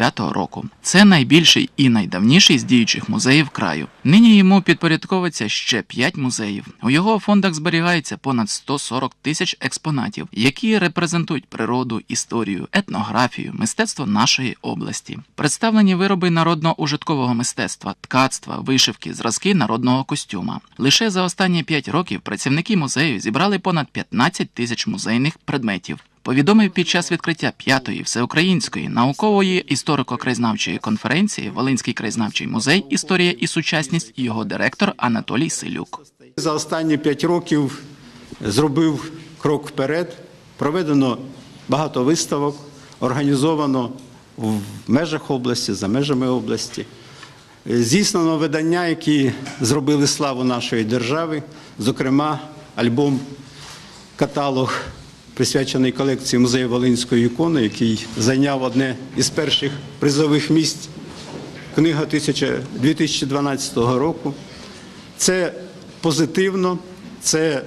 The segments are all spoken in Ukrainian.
2005 року. Це найбільший і найдавніший з діючих музеїв краю. Нині йому підпорядковується ще 5 музеїв. У його фондах зберігається понад 140 тисяч експонатів, які репрезентують природу, історію, етнографію, мистецтво нашої області. Представлені вироби народно-ужиткового мистецтва, ткацтва, вишивки, зразки народного костюма. Лише за останні 5 років працівники музею зібрали понад 15 тисяч музейних предметів. Повідомив під час відкриття п'ятої всеукраїнської наукової історико-краєзнавчої конференції Волинський краєзнавчий музей Історія і сучасність його директор Анатолій Силюк. За останні п'ять років зробив крок вперед. Проведено багато виставок, організовано в межах області, за межами області. Здійснено видання, які зробили славу нашої держави, зокрема, альбом каталог, присвячений колекції музею Волинської ікони, який зайняв одне із перших призових місць. Книга 1000 2012 року. Це позитивно, це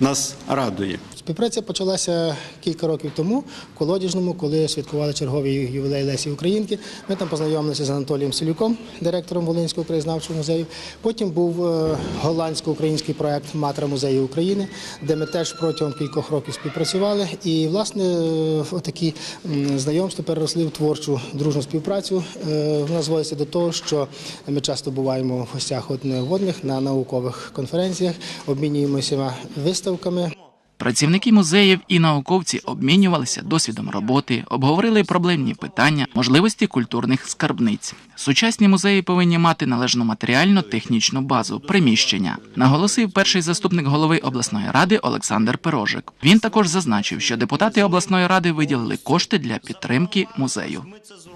нас радує. Співпраця почалася кілька років тому в колодіжному, коли святкували черговий ювілей Лесі Українки. Ми там познайомилися з Анатолієм Селюком, директором Волинського краєзнавчого музею. Потім був е, голландсько-український проект Матра музею України, де ми теж протягом кількох років співпрацювали. І власне е, отакі м, знайомства переросли в творчу дружну співпрацю. Е, Вона зводиться до того, що ми часто буваємо в гостях одне в одних на наукових конференціях, обмінюємося виставками. Працівники музеїв і науковці обмінювалися досвідом роботи, обговорили проблемні питання, можливості культурних скарбниць. Сучасні музеї повинні мати належну матеріально-технічну базу, приміщення, наголосив перший заступник голови обласної ради Олександр Пирожик. Він також зазначив, що депутати обласної ради виділили кошти для підтримки музею.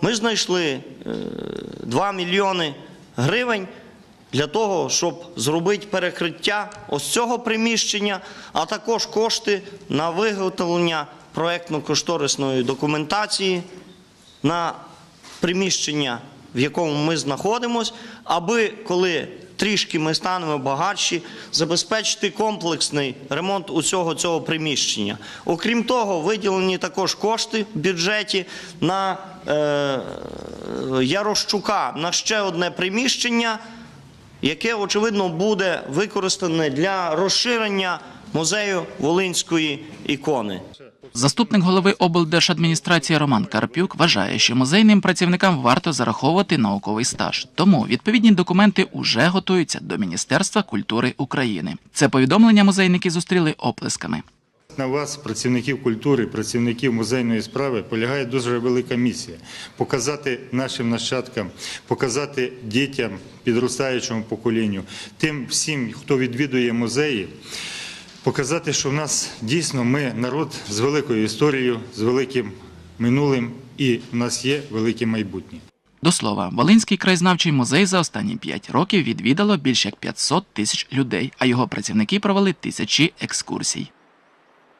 Ми знайшли е, 2 мільйони гривень для того, щоб зробити перекриття ось цього приміщення, а також кошти на виготовлення проектно-кошторисної документації на приміщення, в якому ми знаходимося, аби коли трішки ми станемо багатші, забезпечити комплексний ремонт усього цього приміщення. Окрім того, виділені також кошти в бюджеті на е, Ярощука на ще одне приміщення, яке очевидно буде використане для розширення музею Волинської ікони. Заступник голови облдержадміністрації Роман Карпюк вважає, що музейним працівникам варто зараховувати науковий стаж. Тому відповідні документи уже готуються до Міністерства культури України. Це повідомлення музейники зустріли оплесками. На вас, працівників культури, працівників музейної справи, полягає дуже велика місія показати нашим нащадкам, показати дітям, підростаючому поколінню, тим всім, хто відвідує музеї, показати, що в нас дійсно ми народ з великою історією, з великим минулим, і в нас є велике майбутнє. До слова, Волинський краєзнавчий музей за останні 5 років відвідало більше як 500 тисяч людей, а його працівники провели тисячі екскурсій.